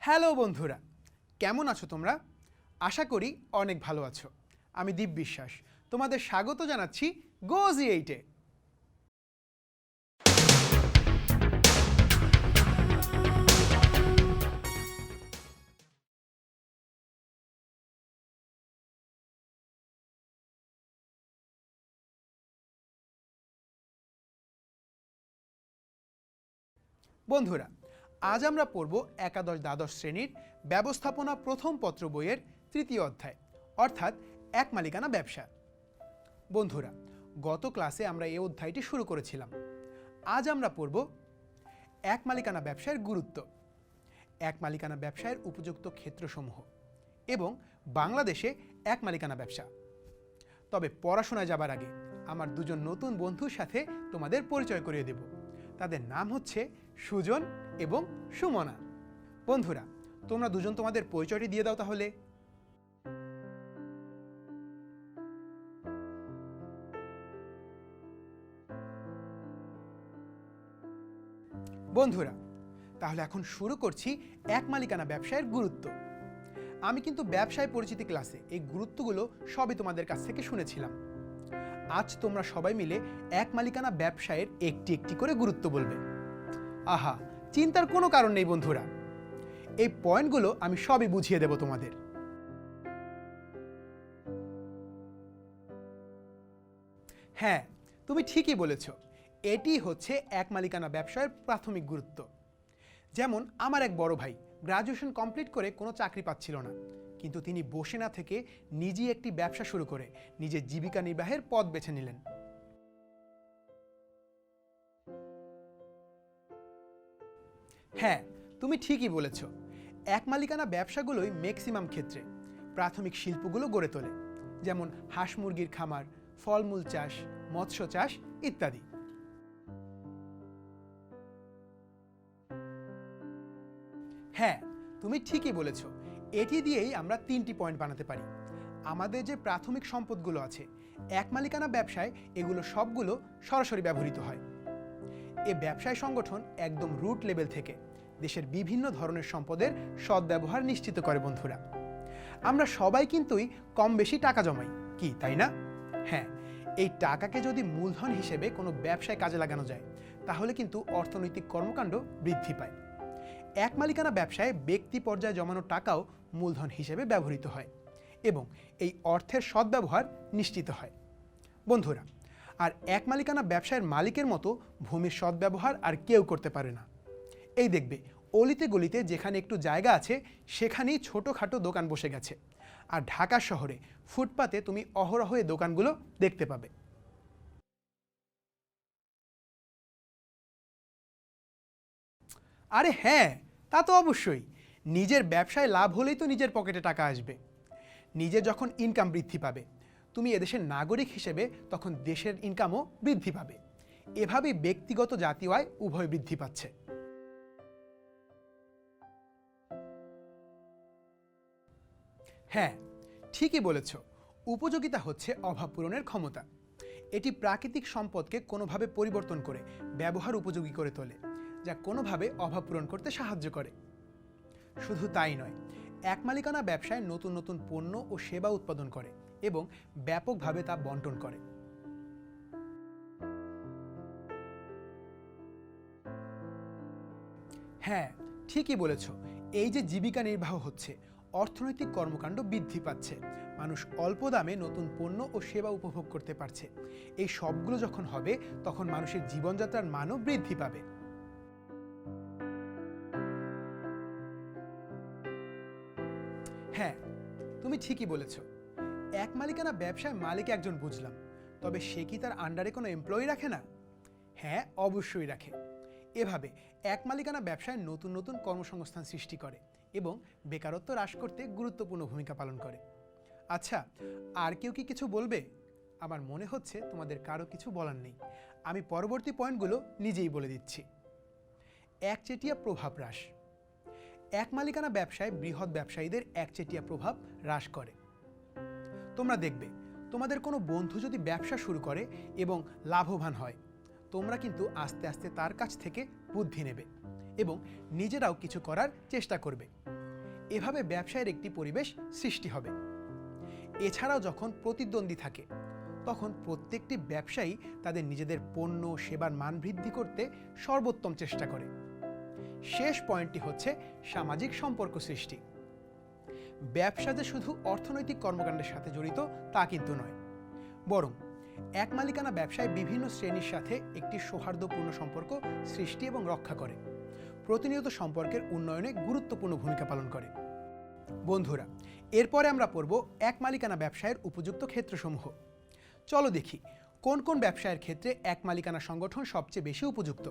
Hello বন্ধুরা, কেমন আছো তোমরা? আশা করি অনেক ভালো আছো। আমি দীপ বিশ্বাস, তোমাদের স্বাগত জানাচ্ছি গোজি এইটে। বন্ধুরা আজ আমরা পড়ব একাদশ দ্বাদশ শ্রেণির ব্যবস্থাপনা প্রথম পত্র বইয়ের তৃতীয় অধ্যায়, অর্থাৎ এক মালিকানা ব্যবসা। বন্ধুরা, গত ক্লাসে আমরা এই অধ্যায়টি শুরু করেছিলাম। আজ আমরা পড়ব এক মালিকানা ব্যবসায়ের গুরুত্ব। এক মালিকানা ব্যবসায়ের উপযুক্ত ক্ষেত্রসমূহ এবং বাংলাদেশে এক মালিকানা ব্যবসা। তবে পড়াশোনায় যাবার আগে আমার দুজন নতুন বন্ধুর সাথে তোমাদের পরিচয় করিয়ে দেব। তাদের নাম হচ্ছে সুজন এবং সুমনা। বন্ধুরা, তোমরা দুজন তোমাদের পরিচয়টি দিয়ে দাও তাহলে। বন্ধুরা, তাহলে এখন শুরু করছি এক মালিকানা ব্যবসায়ের গুরুত্ব। আমি কিন্তু ব্যবসায় পরিচিতি ক্লাসে এই গুরুত্বগুলো সবই তোমাদের কাছ থেকে শুনেছিলাম। আজ তোমরা সবাই মিলে এক মালিকানা ব্যবসায়ের একটি একটি করে গুরুত্ব বলবে। আহা চিন্তার কোনো কারণ নেই বন্ধুরা। এই পয়েন্টগুলো আমি সবই বুঝিয়ে দেব তোমাদের। হ্যাঁ তুমি ঠিকই বলেছ। এটি হচ্ছে এক মালিকানা ব্যবসায়ের প্রাথমিক গুরুত্ব। যেমন, আমার এক বড় ভাই গ্রাজুয়েশন কমপ্লিট করে কোনো চাকরি পাচ্ছিল না। কিন্তু তিনি বসে না থেকে নিজেই একটি ব্যবসা শুরু করে, নিজের জীবিকা নির্বাহের পথ বেছে নিলেন। হ্যাঁ তুমি ঠিকই বলেছ। এক মালিকানা ব্যবসাগুলোই ম্যাক্সিমাম ক্ষেত্রে। প্রাথমিক শিল্পগুলো গড়ে তোলে। যেমন হাঁস মুরগির খামার, ফলমূল চাষ, মৎস্য চাষ ইত্যাদি। হ্যাঁ তুমি ঠিকই বলেছ। এটি দিয়েই আমরা তিনটি পয়েন্ট বানাতে পারি। আমাদের যে প্রাথমিক সম্পদগুলো আছে, এক মালিকানা ব্যবসায় এগুলো সবগুলো সরাসরি ব্যবহৃত হয়। এ ব্যবসায় সংগঠন একদম রুট লেভেল থেকে। দেশের বিভিন্ন ধরনের সম্পদের সদ্ব্যবহার নিশ্চিত করে বন্ধুরা। আমরা সবাই কিন্তুই কম বেশি টাকা জমাই, কি তাই না? হ্যাঁ এই টাকাকে যদি মূলধন হিসেবে কোনো ব্যবসায় কাজে লাগানো যায়, তাহলে কিন্তু অর্থনৈতিক কর্মকাণ্ড বৃদ্ধি পায়। এক মালিকানা ব্যবসায় ব্যক্তি পর্যায়ে জমানো টাকাও মূলধন হিসেবে ব্যবহৃত হয় এবং এই অর্থের সদ্ব্যবহার নিশ্চিত হয়। বন্ধুরা, আর এক মালিকানা ব্যবসায়ের মালিকের মতো ভূমির সদ্ব্যবহার আর কেউ করতে পারে না। এই দেখবে, অলিতে গলিতে যেখানে একটু জায়গা আছে, সেখানেই ছোটোখাটো দোকান বসে গেছে। আর ঢাকা শহরে ফুটপাতে তুমি অহরহ এ দোকানগুলো দেখতে পাবে। আরে হ্যাঁ তা তো অবশ্যই। নিজের ব্যবসায় লাভ হলেই তো নিজের পকেটে টাকা আসবে। নিজে যখন ইনকাম বৃদ্ধি পাবে, তুমি এদেশের নাগরিক হিসেবে তখন দেশের ইনকামও বৃদ্ধি পাবে। এভাবেই ব্যক্তিগত জাতীয় আয় উভয় বৃদ্ধি পাচ্ছে। হ্যাঁ ঠিকই বলেছ। উপযোগিতা হচ্ছে অভাব পূরণের ক্ষমতা। এটি প্রাকৃতিক সম্পদকে কোনোভাবে পরিবর্তন করে, ব্যবহার উপযোগী করে তোলে, যা কোনোভাবে অভাব পূরণ করতে সাহায্য করে। শুধু তাই নয়, এক মালিকানা ব্যবসায় নতুন নতুন পণ্য ও সেবা উৎপাদন করে এবং ব্যাপকভাবে তা বন্টন করে। হ্যাঁ ঠিকই বলেছ। এই যে জীবিকা নির্বাহ হচ্ছে অর্থনৈতিক কর্মকাণ্ড বৃদ্ধি পাচ্ছে। মানুষ অল্প দামে নতুন পণ্য ও সেবা উপভোগ করতে পারছে। এই সবগুলো যখন হবে, তখন মানুষের জীবনযাত্রার মানও বৃদ্ধি পাবে। হ্যাঁ তুমি ঠিকই বলেছ। এক মালিকানা ব্যবসায় মালিক একজন বুঝলাম, তবে সে কি তার আন্ডারে কোনো এমপ্লয়ি রাখে না? হ্যাঁ অবশ্যই রাখে। এভাবে এক মালিকানা ব্যবসায় নতুন নতুন কর্মসংস্থান সৃষ্টি করে। এবং বেকারত্ব হ্রাস করতে গুরুত্বপূর্ণ ভূমিকা পালন করে। আচ্ছা আর কেউ কি কিছু বলবে? আমার মনে হচ্ছে তোমাদের কারও কিছু বলার নেই। আমি পরবর্তী পয়েন্টগুলো নিজেই বলে দিচ্ছি। একচেটিয়া প্রভাব হ্রাস। এক মালিকানা ব্যবসায় বৃহৎ ব্যবসায়ীদের একচেটিয়া প্রভাব হ্রাস করে। তোমরা দেখবে, তোমাদের কোনো বন্ধু যদি ব্যবসা শুরু করে এবং লাভবান হয়, তোমরা কিন্তু আস্তে আস্তে তার কাছ থেকে বুদ্ধি নেবে। এবং নিজেরাও কিছু করার চেষ্টা করবে। এভাবে ব্যবসায়ের একটি পরিবেশ সৃষ্টি হবে। এছাড়াও যখন প্রতিদ্বন্দ্বী থাকে, তখন প্রত্যেকটি ব্যবসায়ী তাদের নিজেদের পণ্য, সেবার মান বৃদ্ধি করতে সর্বোত্তম চেষ্টা করে। শেষ পয়েন্টটি হচ্ছে সামাজিক সম্পর্ক সৃষ্টি। ব্যবসা যে শুধু অর্থনৈতিক কর্মকাণ্ডের সাথে জড়িত তা কিন্তু নয়। বরং এক মালিকানা ব্যবসায় বিভিন্ন শ্রেণির সাথে একটি সৌহার্দ্যপূর্ণ সম্পর্ক সৃষ্টি এবং রক্ষা করে। প্রতিনিয়ত সম্পর্কের উন্নয়নে গুরুত্বপূর্ণ ভূমিকা পালন করে। বন্ধুরা, এরপরে আমরা পড়ব এক মালিকানা ব্যবসায়ের উপযুক্ত ক্ষেত্রসমূহ। চলো দেখি, কোন কোন ব্যবসায়ের ক্ষেত্রে এক মালিকানা সংগঠন সবচেয়ে বেশি উপযুক্ত?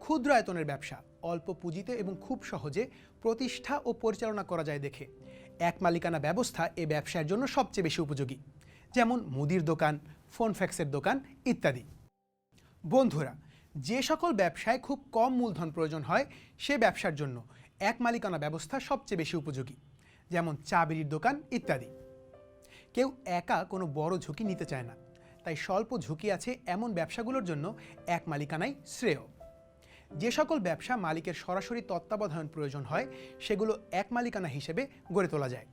ক্ষুদ্র আয়তনের ব্যবসা, অল্প পুঁজিতে এবং খুব সহজে প্রতিষ্ঠা ও পরিচালনা করা যায় দেখে। এক মালিকানা ব্যবস্থা এ ব্যবসায়ের জন্য সবচেয়ে বেশি উপযোগী, যেমন মুদির দোকান ফোন ফ্যাক্সের দোকান ইত্যাদি। বন্ধুরা যে সকল ব্যবসায় খুব কম মূলধন প্রয়োজন হয়, সে ব্যবসার জন্য এক মালিকানা ব্যবস্থা সবচেয়ে বেশি উপযোগী, যেমন চা বিড়ির দোকান ইত্যাদি। কেউ একা কোনো বড় ঝুঁকি নিতে চায় না, তাই স্বল্প ঝুঁকি আছে এমন ব্যবসাগুলোর জন্য এক মালিকানাই শ্রেয়। যে সকল ব্যবসা মালিকের সরাসরি তত্ত্বাবধান প্রয়োজন হয়, সেগুলো এক মালিকানা হিসেবে গড়ে তোলা যায়,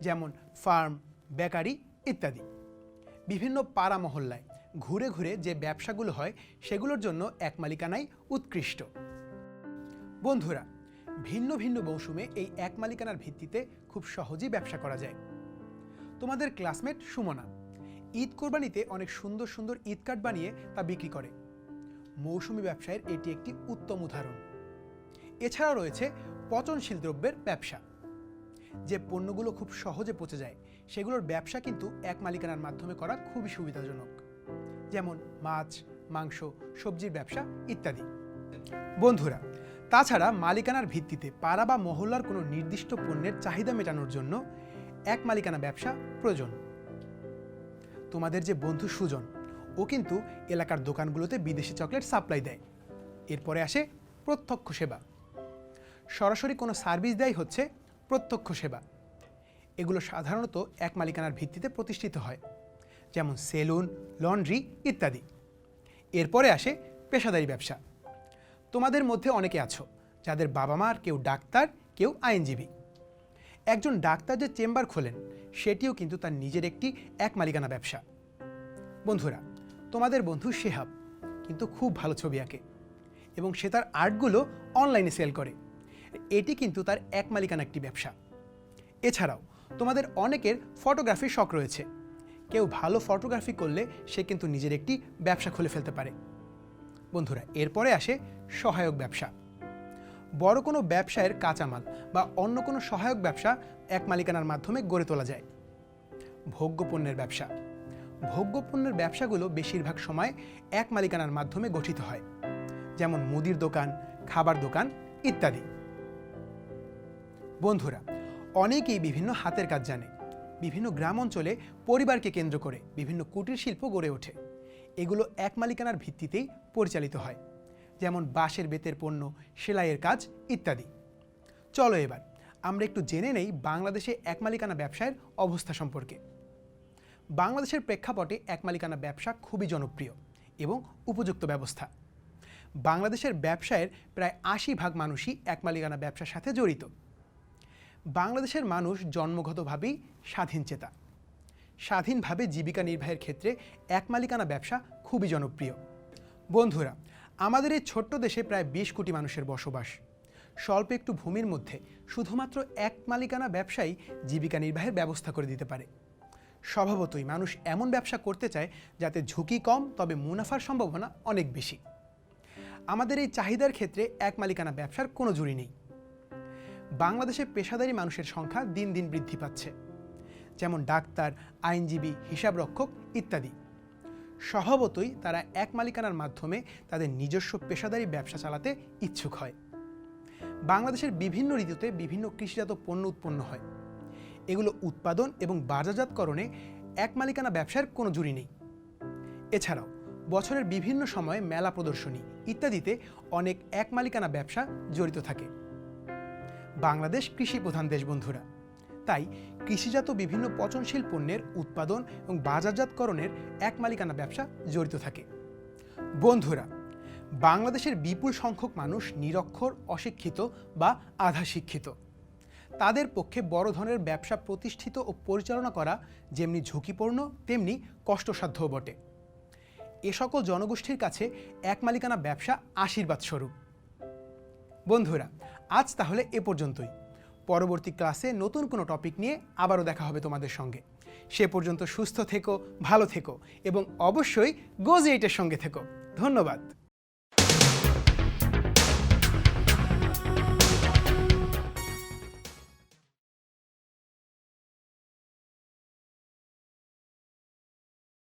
যেমন ফার্ম, বেকারি ইত্যাদি। বিভিন্ন পাড়া মহল্লায় ঘুরে ঘুরে যে ব্যবসাগুলো হয়, সেগুলোর জন্য এক মালিকানাই উৎকৃষ্ট। বন্ধুরা, ভিন্ন ভিন্ন মৌসুমে এই এক মালিকানার ভিত্তিতে খুব সহজেই ব্যবসা করা যায়। তোমাদের ক্লাসমেট সুমনা ঈদ কোরবানিতে অনেক সুন্দর সুন্দর ঈদ কার্ড বানিয়ে তা বিক্রি করে। মৌসুমি ব্যবসায়ের এটি একটি উত্তম উদাহরণ। এছাড়াও রয়েছে পচনশীল দ্রব্যের ব্যবসা। যে পণ্যগুলো খুব সহজে পচে যায়, সেগুলোর ব্যবসা কিন্তু এক মালিকানার মাধ্যমে করা খুবই সুবিধাজনক। যেমন মাছ, মাংস, সবজির ব্যবসা ইত্যাদি। বন্ধুরা, তাছাড়া মালিকানার ভিত্তিতে পাড়া বা মহল্লার কোনো নির্দিষ্ট পণ্যের চাহিদা মেটানোর জন্য এক মালিকানা ব্যবসা প্রয়োজন। তোমাদের যে বন্ধু সুজন, ও কিন্তু এলাকার দোকানগুলোতে বিদেশি চকলেট সাপ্লাই দেয়। এরপরে আসে প্রত্যক্ষ সেবা। সরাসরি কোনো সার্ভিস দেয় হচ্ছে প্রত্যক্ষ সেবা। এগুলো সাধারণত এক মালিকানার ভিত্তিতে প্রতিষ্ঠিত হয়। যেমন সেলুন, লন্ড্রি ইত্যাদি। এরপরে আসে পেশাদারি ব্যবসা। তোমাদের মধ্যে অনেকে আছো, যাদের বাবা মার কেউ ডাক্তার, কেউ আইনজীবী। একজন ডাক্তার যে চেম্বার খোলেন, সেটিও কিন্তু তার নিজের একটি এক মালিকানা ব্যবসা। বন্ধুরা, তোমাদের বন্ধু শেহাব কিন্তু খুব ভালো ছবি আঁকে এবং সে তার আর্টগুলো অনলাইনে সেল করে। এটি কিন্তু তার এক মালিকানা একটি ব্যবসা। এছাড়াও তোমাদের অনেকের ফটোগ্রাফির শখ রয়েছে। কেউ ভালো ফটোগ্রাফি করলে সে কিন্তু নিজের একটি ব্যবসা খুলে ফেলতে পারে। বন্ধুরা, এরপরে আসে সহায়ক ব্যবসা। বড় কোনো ব্যবসায়ের কাঁচামাল বা অন্য কোনো সহায়ক ব্যবসা এক মালিকানার মাধ্যমে গড়ে তোলা যায়। ভোগ্যপণ্যের ব্যবসা। ভোগ্যপণ্যের ব্যবসাগুলো বেশিরভাগ সময় এক মালিকানার মাধ্যমে গঠিত হয়। যেমন মুদির দোকান, খাবার দোকান ইত্যাদি। বন্ধুরা, অনেকেই বিভিন্ন হাতের কাজ জানে। বিভিন্ন গ্রাম অঞ্চলে পরিবারকে কেন্দ্র করে বিভিন্ন কুটির শিল্প গড়ে ওঠে। এগুলো এক মালিকানার ভিত্তিতেই পরিচালিত হয়, যেমন বাঁশের বেতের পণ্য, সেলাইয়ের কাজ ইত্যাদি। চলো এবার, আমরা একটু জেনে নেই বাংলাদেশে এক মালিকানা ব্যবসায়ের অবস্থা সম্পর্কে। বাংলাদেশের প্রেক্ষাপটে এক মালিকানা ব্যবসা খুবই জনপ্রিয় এবং উপযুক্ত ব্যবস্থা। বাংলাদেশের ব্যবসায়ের প্রায় আশি ভাগ মানুষই এক মালিকানা ব্যবসার সাথে জড়িত। বাংলাদেশের মানুষ জন্মগতভাবেই স্বাধীন চেতা। স্বাধীনভাবে জীবিকা নির্বাহের ক্ষেত্রে এক মালিকানা ব্যবসা খুবই জনপ্রিয়। বন্ধুরা, আমাদের এই ছোট্ট দেশে প্রায় বিশ কোটি মানুষের বসবাস। স্বল্প একটু ভূমির মধ্যে শুধুমাত্র এক মালিকানা ব্যবসায়ী জীবিকা নির্বাহের ব্যবস্থা করে দিতে পারে। স্বভাবতই মানুষ এমন ব্যবসা করতে চায় যাতে ঝুঁকি কম, তবে মুনাফার সম্ভাবনা অনেক বেশি। আমাদের এই চাহিদার ক্ষেত্রে এক মালিকানা ব্যবসার কোনো জুড়ি নেই। বাংলাদেশে পেশাদারি মানুষের সংখ্যা দিন দিন বৃদ্ধি পাচ্ছে। যেমন ডাক্তার, আইনজীবী, হিসাবরক্ষক ইত্যাদি। স্বভাবতই তারা এক মালিকানার মাধ্যমে তাদের নিজস্ব পেশাদারি ব্যবসা চালাতে ইচ্ছুক হয়। বাংলাদেশের বিভিন্ন ঋতুতে বিভিন্ন কৃষিজাত পণ্য উৎপন্ন হয়। এগুলো উৎপাদন এবং বাজারজাতকরণে এক মালিকানা ব্যবসার কোনো জুড়ি নেই। এছাড়াও বছরের বিভিন্ন সময়ে মেলা প্রদর্শনী ইত্যাদিতে অনেক এক মালিকানা ব্যবসা জড়িত থাকে। বাংলাদেশ কৃষি প্রধান দেশ বন্ধুরা তাই কৃষিজাত বিভিন্ন পচনশীল পণ্যের উৎপাদন এবং বাজারজাতকরণের এক মালিকানা ব্যবসা জড়িত থাকে। বন্ধুরা, বাংলাদেশের বিপুল সংখ্যক মানুষ নিরক্ষর, অশিক্ষিত বা আধা শিক্ষিত তাদের পক্ষে বড় ধরনের ব্যবসা প্রতিষ্ঠিত ও পরিচালনা করা যেমনি ঝুঁকিপূর্ণ, তেমনি কষ্টসাধ্যও বটে। এ সকল জনগোষ্ঠীর কাছে এক মালিকানা ব্যবসা আশীর্বাদ স্বরূপ বন্ধুরা আজ তাহলে এ পর্যন্তই। পরবর্তী ক্লাসে নতুন কোনো টপিক নিয়ে আবারও দেখা হবে তোমাদের সঙ্গে। সে পর্যন্ত সুস্থ থেকো, ভালো থেকো এবং অবশ্যই গোজ এইটের সঙ্গে থেকো। ধন্যবাদ।